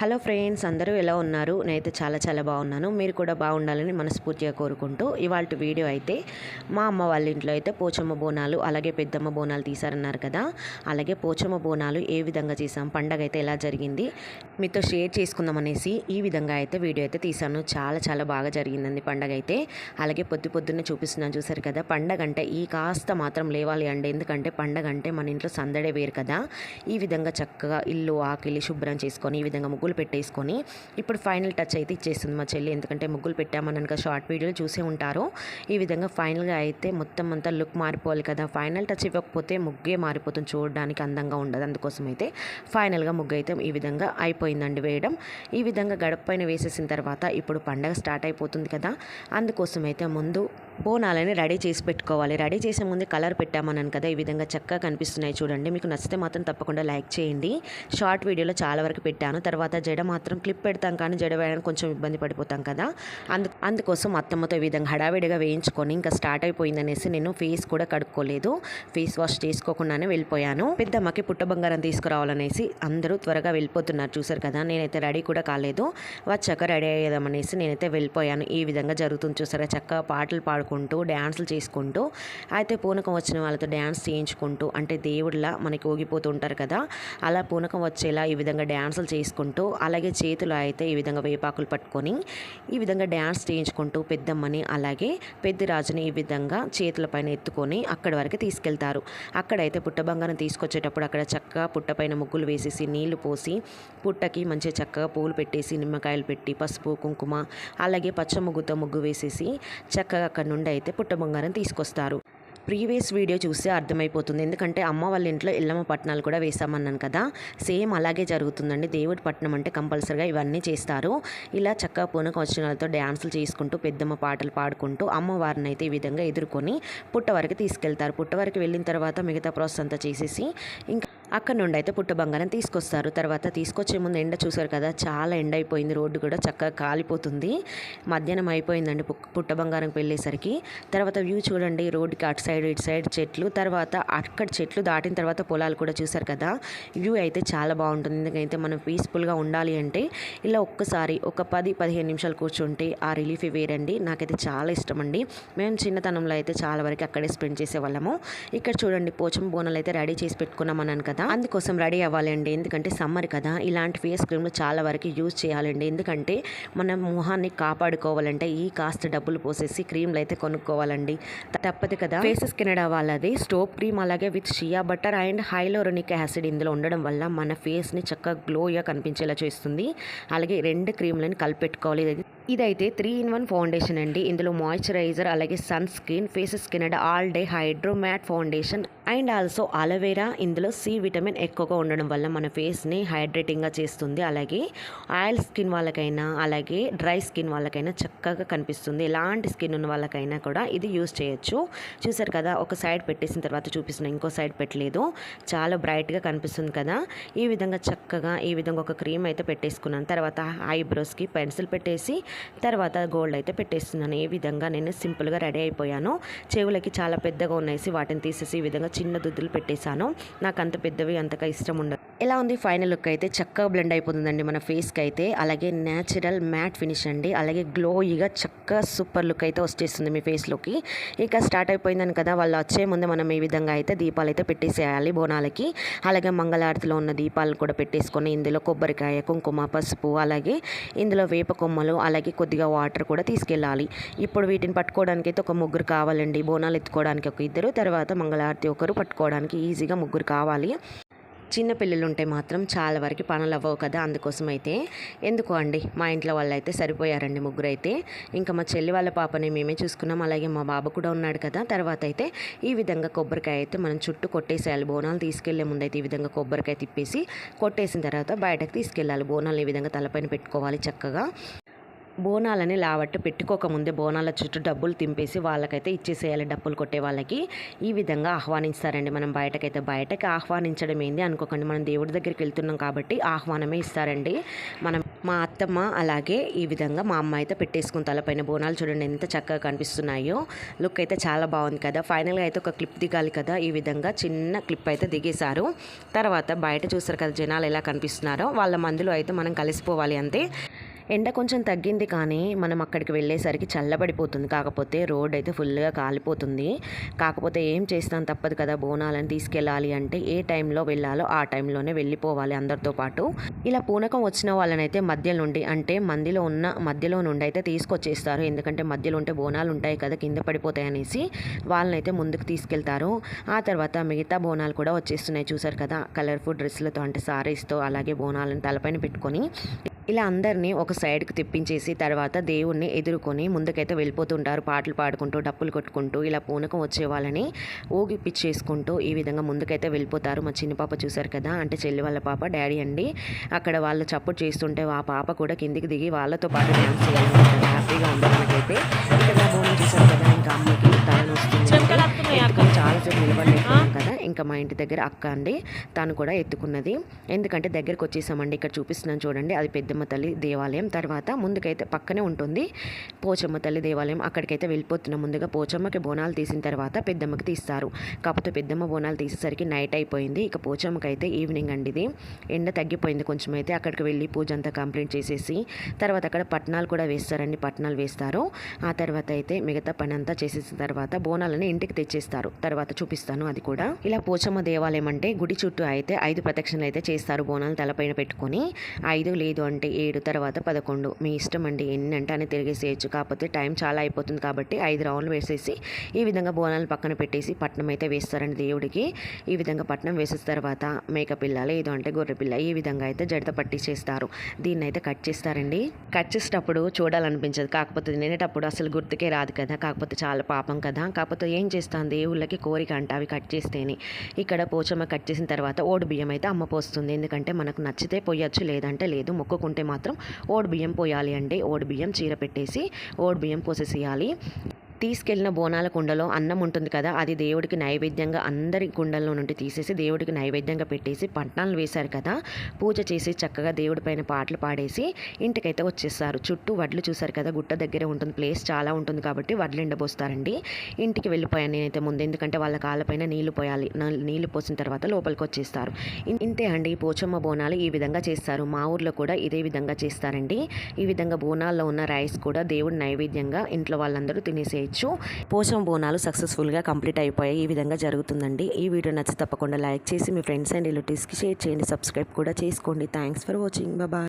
Hello friends అందరూ ఎలా ఉన్నారు? నేనైతే చాలా చాలా బాగున్నాను. మీరు కూడా బాగుండాలని మనస్ఫూర్తిగా కోరుకుంటూ ఇవాళ వీడియో అయితే మా అమ్మ వాళ్ళ ఇంట్లో అయితే పోచమ్మ బోనాలు అలాగే పెద్దమ్మ బోనాలు తీశారన్నారు కదా. అలాగే పోచమ్మ బోనాలు ఏ విధంగా చేసాం పండగ అయితే ఎలా జరిగింది మీతో షేర్ చేసుకుందాం అనేసి ఈ విధంగా అయితే వీడియో అయితే తీశాను. చాలా చాలా బాగా జరిగిందండి పండగ అయితే. అలాగే పొద్దు పొద్దున్నే చూపిస్తున్నాను చూసారు కదా పండగ అంటే ఈ కాస్త మాత్రం లేవాలి అండి. ఎందుకంటే పండగ అంటే మన ఇంట్లో సందడే వేరు కదా. ఈ విధంగా చక్కగా ఇల్లు ఆకిలి శుభ్రం చేసుకొని ఈ విధంగా ముగ్గులు పెట్టేసుకొని ఇప్పుడు ఫైనల్ టచ్ అయితే ఇచ్చేస్తుంది మా చెల్లి. ఎందుకంటే ముగ్గులు పెట్టామని కనుక షార్ట్ వీడియోలు చూసే ఉంటారు. ఈ విధంగా ఫైనల్గా అయితే మొత్తం అంతా లుక్ మారిపోవాలి కదా. ఫైనల్ టచ్ ఇవ్వకపోతే ముగ్గే మారిపోతుంది చూడడానికి అందంగా ఉండదు. అందుకోసం అయితే ఫైనల్గా ముగ్గు అయితే ఈ విధంగా అయిపోయిందండి వేయడం. ఈ విధంగా గడప పైన వేసేసిన తర్వాత ఇప్పుడు పండగ స్టార్ట్ అయిపోతుంది కదా. అందుకోసం అయితే ముందు బోనాలని రెడీ చేసి పెట్టుకోవాలి. రెడీ చేసే ముందు కలర్ పెట్టామన్నాను కదా. ఈ విధంగా చక్కగా కనిపిస్తున్నాయి చూడండి. మీకు నచ్చితే మాత్రం తప్పకుండా లైక్ చేయండి. షార్ట్ వీడియోలో చాలా వరకు పెట్టాను. తర్వాత జడ మాత్రం క్లిప్ పెడతాం కానీ జడ వేయడానికి కొంచెం ఇబ్బంది పడిపోతాం కదా. అందు అందుకోసం అత్తమ్మతో ఈ విధంగా హడావిడిగా వేయించుకొని ఇంకా స్టార్ట్ అయిపోయిందనేసి నేను ఫేస్ కూడా కడుక్కోలేదు. ఫేస్ వాష్ చేసుకోకుండానే వెళ్ళిపోయాను. పెద్దమ్మకి పుట్ట బంగారం తీసుకురావాలనేసి అందరూ త్వరగా వెళ్ళిపోతున్నారు. చూసారు కదా నేనైతే రెడీ కూడా కాలేదు. వచ్చాక రెడీ అయ్యేదామనేసి నేనైతే వెళ్ళిపోయాను. ఈ విధంగా జరుగుతుంది చూసారా చక్కగా పాటలు పాడుకుంటూ డ్యాన్సులు చేసుకుంటూ అయితే పూనకం వచ్చిన వాళ్ళతో డ్యాన్స్ చేయించుకుంటూ అంటే దేవుడిలా మనకి ఊగిపోతూ ఉంటారు కదా అలా పూనకం వచ్చేలా ఈ విధంగా డ్యాన్సులు చేసుకుంటూ అలాగే చేతులు అయితే ఈ విధంగా వేపాకులు పట్టుకొని ఈ విధంగా డ్యాన్స్ చేయించుకుంటూ పెద్దమ్మని అలాగే పెద్దరాజుని ఈ విధంగా చేతుల పైన ఎత్తుకొని అక్కడి వరకు తీసుకెళ్తారు. అక్కడైతే పుట్ట బంగారం తీసుకొచ్చేటప్పుడు అక్కడ చక్కగా పుట్ట పైన ముగ్గులు వేసేసి నీళ్ళు పోసి పుట్టకి మంచిగా చక్కగా పూలు పెట్టేసి నిమ్మకాయలు పెట్టి పసుపు కుంకుమ అలాగే పచ్చ ముగ్గుతో ముగ్గు వేసేసి చక్కగా అక్కడ నుండి అయితే పుట్ట బంగారం తీసుకొస్తారు. ప్రీవియస్ వీడియో చూస్తే అర్థమైపోతుంది. ఎందుకంటే అమ్మ వాళ్ళ ఇంట్లో ఎల్లమ్మ పట్నాలు కూడా వేసామన్నాను కదా. సేమ్ అలాగే జరుగుతుందండి. దేవుడి పట్నం అంటే కంపల్సరిగా ఇవన్నీ చేస్తారు. ఇలా చక్కగా పూనక వచ్చిన వాళ్ళతో డ్యాన్సులు చేసుకుంటూ పెద్దమ్మ పాటలు పాడుకుంటూ అమ్మవారిని అయితే ఈ విధంగా ఎదుర్కొని పుట్ట వరకు తీసుకెళ్తారు. పుట్ట వరకు వెళ్ళిన తర్వాత మిగతా ప్రాసెస్ అంతా చేసేసి ఇంకా అక్కడ నుండి అయితే పుట్ట బంగారం తీసుకొస్తారు. తర్వాత తీసుకొచ్చే ముందు ఎండ చూసారు కదా చాలా ఎండ అయిపోయింది. రోడ్డు కూడా చక్కగా కాలిపోతుంది. మధ్యాహ్నం అయిపోయిందండి పు- పుట్ట బంగారంకి వెళ్ళేసరికి తర్వాత వ్యూ చూడండి రోడ్డుకి అటు సైడ్ ఇటు సైడ్ చెట్లు. తర్వాత అక్కడ చెట్లు దాటిన తర్వాత పొలాలు కూడా చూసారు కదా. వ్యూ అయితే చాలా బాగుంటుంది. ఎందుకంటే మనం పీస్ఫుల్గా ఉండాలి అంటే ఇలా ఒక్కసారి ఒక పది పదిహేను నిమిషాలు కూర్చుంటే ఆ రిలీఫ్ వేరండి. నాకైతే చాలా ఇష్టం అండి మేము చిన్నతనంలో అయితే చాలా వరకు అక్కడే స్పెండ్ చేసేవాళ్ళము. ఇక్కడ చూడండి పోచం బోనాలు అయితే రెడీ చేసి పెట్టుకున్నాం అన్నాను కదా. అందుకోసం రెడీ అవ్వాలండి. ఎందుకంటే సమ్మర్ కదా ఇలాంటి ఫేస్ క్రీమ్లు చాలా వరకు యూజ్ చేయాలండి. ఎందుకంటే మన మొహాన్ని కాపాడుకోవాలంటే ఈ కాస్త డబ్బులు పోసేసి క్రీమ్లు అయితే కొనుక్కోవాలండి. తప్పదు కదా? ఫేసెస్ కెనడా వాళ్ళది స్టోప్ క్రీమ్ అలాగే with shea butter and hyaluronic acid ఇందులో ఉండడం వల్ల మన ఫేస్ని చక్కగా గ్లోగా కనిపించేలా చేస్తుంది. అలాగే రెండు క్రీమ్లను కలిపెట్టుకోవాలి. ఇదైతే త్రీ ఇన్ వన్ ఫౌండేషన్ అండి. ఇందులో మాయిశ్చరైజర్ అలాగే sunscreen skin and all day hydro matte foundation and also aloe. ఇందులో సి విటమిన్ ఎక్కువగా ఉండడం వల్ల మన ఫేస్ని హైడ్రేటింగ్గా చేస్తుంది. అలాగే ఆయిల్ స్కిన్ వాళ్ళకైనా అలాగే డ్రై స్కిన్ వాళ్ళకైనా చక్కగా కనిపిస్తుంది. ఎలాంటి స్కిన్ ఉన్న వాళ్ళకైనా కూడా ఇది యూస్ చేయొచ్చు. చూసారు కదా ఒక సైడ్ పెట్టేసిన తర్వాత చూపిస్తున్నా ఇంకో సైడ్ పెట్టలేదు. చాలా బ్రైట్గా కనిపిస్తుంది కదా. ఈ విధంగా చక్కగా ఈ విధంగా ఒక క్రీమ్ అయితే పెట్టేసుకున్నాను. తర్వాత ఐబ్రోస్కి పెన్సిల్ పెట్టేసి తర్వాత గోల్డ్ అయితే పెట్టేస్తున్నాను. ఈ విధంగా నేను సింపుల్గా రెడీ అయిపోయాను చెవులకి చాలా పెద్దగా ఉన్నాయి. వాటిని తీసేసి ఈ విధంగా చిన్న దుద్దులు పెట్టేశాను. నాకు అంత పెద్దవి అంతగా ఇష్టం ఉండదు. ఎలా ఉంది ఫైనల్ లుక్ అయితే చక్కగా బ్లెండ్ అయిపోతుందండి మన ఫేస్కి అయితే అలాగే న్యాచురల్ మ్యాట్ ఫినిష్ అండి. అలాగే గ్లోయిగా చక్కగా సూపర్ లుక్ అయితే వచ్చేస్తుంది మీ ఫేస్లోకి ఇక స్టార్ట్ అయిపోయిందని కదా వాళ్ళు వచ్చే ముందు మనం ఈ విధంగా అయితే దీపాలు అయితే పెట్టేసేయాలి బోనాలకి. అలాగే మంగళారతిలో ఉన్న దీపాలు కూడా పెట్టేసుకొని ఇందులో కొబ్బరికాయ కుంకుమ పసుపు అలాగే ఇందులో వేప కొమ్మలు అలాగే కొద్దిగా వాటర్ కూడా తీసుకెళ్ళాలి. ఇప్పుడు వీటిని పట్టుకోవడానికి అయితే ఒక ముగ్గురు కావాలండి. బోనాలు ఎత్తుకోవడానికి ఒక ఇద్దరు తర్వాత మంగళారతి ఒకరు పట్టుకోవడానికి ఈజీగా ముగ్గురు కావాలి. చిన్న పిల్లలు ఉంటే మాత్రం చాలా వరకు పనులు అవ్వవు కదా అందుకోసం అయితే ఎందుకు అండి మా ఇంట్లో వాళ్ళు అయితే సరిపోయారండి ముగ్గురు అయితే ఇంకా మా చెల్లి వాళ్ళ పాపని మేమే చూసుకున్నాం. అలాగే మా బాబు కూడా ఉన్నాడు కదా. తర్వాత అయితే ఈ విధంగా కొబ్బరికాయ అయితే మనం చుట్టూ కొట్టేసేయాలి. బోనాలు తీసుకెళ్ళే ముందు అయితే ఈ విధంగా కొబ్బరికాయ తిప్పేసి కొట్టేసిన తర్వాత బయటకు తీసుకెళ్ళాలి. బోనాలు ఈ విధంగా తలపైన పెట్టుకోవాలి చక్కగా. బోనాలని లావట్టు పెట్టుకోకముందే బోనాల చుట్టూ డబ్బులు తింపేసి వాళ్ళకైతే ఇచ్చేసేయాలి డబ్బులు కొట్టే వాళ్ళకి. ఈ విధంగా ఆహ్వానిస్తారండి మనం బయటకైతే. బయటకి ఆహ్వానించడం ఏంది అనుకోకండి. మనం దేవుడి దగ్గరికి వెళ్తున్నాం కాబట్టి ఆహ్వానమే ఇస్తారండి. మనం మా అత్తమ్మ అలాగే ఈ విధంగా మా అమ్మ అయితే పెట్టేసుకుని తలపైన బోనాలు చూడండి ఎంత చక్కగా కనిపిస్తున్నాయో. లుక్ అయితే చాలా బాగుంది కదా. ఫైనల్గా అయితే ఒక క్లిప్ దిగాలి కదా. ఈ విధంగా చిన్న క్లిప్ అయితే దిగేశారు. తర్వాత బయట చూస్తారు కదా జనాలు ఎలా కనిపిస్తున్నారో. వాళ్ళ మందులో అయితే మనం కలిసిపోవాలి అంతే. ఎండ కొంచెం తగ్గింది కానీ మనం అక్కడికి వెళ్ళేసరికి చల్లబడిపోతుంది. కాకపోతే రోడ్ అయితే ఫుల్గా కాలిపోతుంది. కాకపోతే ఏం చేస్తాం తప్పదు కదా బోనాలను తీసుకెళ్ళాలి అంటే ఏ టైంలో వెళ్ళాలో ఆ టైంలోనే వెళ్ళిపోవాలి అందరితో పాటు. ఇలా పూనకం వచ్చిన వాళ్ళనైతే మధ్య నుండి అంటే మందిలో ఉన్న మధ్యలో నుండి అయితే తీసుకొచ్చేస్తారు. ఎందుకంటే మధ్యలో ఉంటే బోనాలు ఉంటాయి కదా కింద పడిపోతాయి అనేసి వాళ్ళనైతే ముందుకు తీసుకెళ్తారు. ఆ తర్వాత మిగతా బోనాలు కూడా వచ్చేస్తున్నాయి చూసారు కదా కలర్ఫుల్ డ్రెస్సులతో అంటే సారీస్తో అలాగే బోనాలను తలపైన పెట్టుకొని ఇలా అందరినీ ఒక సైడ్కి తెప్పించేసి తర్వాత దేవుణ్ణి ఎదుర్కొని ముందుకైతే వెళ్ళిపోతుంటారు పాటలు పాడుకుంటూ డప్పులు కొట్టుకుంటూ ఇలా పూనకం వచ్చే వాళ్ళని ఊగిపిచ్చేసుకుంటూ ఈ విధంగా ముందుకైతే వెళ్ళిపోతారు. మా చిన్న పాప చూశారు కదా అంటే చెల్లి వాళ్ళ పాప డాడీ అండి. అక్కడ వాళ్ళు చప్పుడు చేస్తుంటే ఆ పాప కూడా కిందికి దిగి వాళ్ళతో పాటు డ్యాన్స్ చేయాలన్నమాట. హ్యాపీగా ఉంది మనకైతే. ఇంకా మా ఇంటి దగ్గర అక్క అండి తను కూడా ఎత్తుకున్నది. ఎందుకంటే దగ్గరకు వచ్చేసామండి ఇక్కడ చూపిస్తున్నాను చూడండి అది పెద్దమ్మ తల్లి దేవాలయం. తర్వాత ముందుకైతే పక్కనే ఉంటుంది పోచమ్మ తల్లి దేవాలయం. అక్కడికైతే వెళ్ళిపోతున్నాం ముందుగా. పోచమ్మకి బోనాలు తీసిన తర్వాత పెద్దమ్మకి తీస్తారు. కాకపోతే పెద్దమ్మ బోనాలు తీసేసరికి నైట్ అయిపోయింది. ఇక పోచమ్మకి అయితే ఈవినింగ్ అండి ఇది. ఎండ తగ్గిపోయింది కొంచెం అయితే. అక్కడికి వెళ్ళి పూజ అంతా కంప్లీట్ చేసేసి తర్వాత అక్కడ పట్నాలు కూడా వేస్తారండి పట్నాలు వేస్తారు. ఆ తర్వాత అయితే మిగతా పని అంతా చేసేసిన తర్వాత బోనాలని ఇంటికి తెచ్చేస్తారు. తర్వాత చూపిస్తాను అది కూడా. ఇలా పోచమ్మ దేవాలయం అంటే గుడి చుట్టూ అయితే ఐదు ప్రదక్షిణలు అయితే చేస్తారు. బోనాలు తలపైన పెట్టుకొని ఐదు లేదు అంటే ఏడు తర్వాత పదకొండు. మీ ఇష్టం అండి ఎన్ని అంటే అని తిరిగేసేయచ్చు. కాకపోతే టైం చాలా అయిపోతుంది కాబట్టి ఐదు రౌండ్లు వేసేసి ఈ విధంగా బోనాలు పక్కన పెట్టేసి పట్నం అయితే వేస్తారండి దేవుడికి. ఈ విధంగా పట్నం వేసిన తర్వాత మేక పిల్ల లేదు అంటే గొర్రె పిల్ల ఈ విధంగా అయితే జడత పట్టి చేస్తారు. దీన్ని అయితే కట్ చేస్తారండి. కట్ చేసేటప్పుడు చూడాలనిపించదు. కాకపోతే తినేటప్పుడు అసలు గుర్తుకే రాదు కదా. కాకపోతే చాలా పాపం కదా. కాకపోతే ఏం చేస్తాను దేవుళ్ళకి కోరిక అంట అవి కట్ చేస్తేనే. ఇక్కడ పోచమ్మ కట్ చేసిన తర్వాత ఓడి బియ్యం అయితే అమ్మ పోస్తుంది. ఎందుకంటే మనకు నచ్చితే పోయొచ్చు లేదంటే లేదు. మొక్కుకుంటే మాత్రం ఓడి బియ్యం పోయాలి అంటే ఓడి బియ్యం చీర పెట్టేసి ఓడి బియ్యం పోసేసేయాలి. తీసుకెళ్ళిన బోనాల కుండలో అన్నం ఉంటుంది కదా అది దేవుడికి నైవేద్యంగా అందరి కుండల్లో నుండి తీసేసి దేవుడికి నైవేద్యంగా పెట్టేసి పట్నాలు వేశారు కదా పూజ చేసి చక్కగా దేవుడి పైన పాటలు పాడేసి ఇంటికైతే వచ్చేస్తారు. చుట్టూ వడ్లు చూశారు కదా గుట్ట దగ్గరే ఉంటుంది ప్లేస్ చాలా ఉంటుంది కాబట్టి వడ్లు ఎండబోస్తారండి. ఇంటికి వెళ్ళిపోయాను నేనైతే ముందు ఎందుకంటే వాళ్ళ కాళ్ళపైన నీళ్ళు పోయాలి నీళ్ళు పోసిన తర్వాత లోపలికి వచ్చేస్తారు. ఇంతే అండి పోచమ్మ బోనాలు ఈ విధంగా చేస్తారు. మా ఊర్లో కూడా ఇదే విధంగా చేస్తారండి. ఈ విధంగా బోనాల్లో ఉన్న రైస్ కూడా దేవుడి నైవేద్యంగా ఇంట్లో వాళ్ళందరూ చేయొచ్చు. పోషం బోనాలు సక్సెస్ఫుల్గా కంప్లీట్ అయిపోయాయి. ఈ విధంగా జరుగుతుందండి. ఈ వీడియో నచ్చి తప్పకుండా లైక్ చేసి మీ ఫ్రెండ్స్ అండ్ రిలేటివ్స్కి షేర్ చేయండి. సబ్స్క్రైబ్ కూడా చేసుకోండి. Thanks for watching. బాయ్.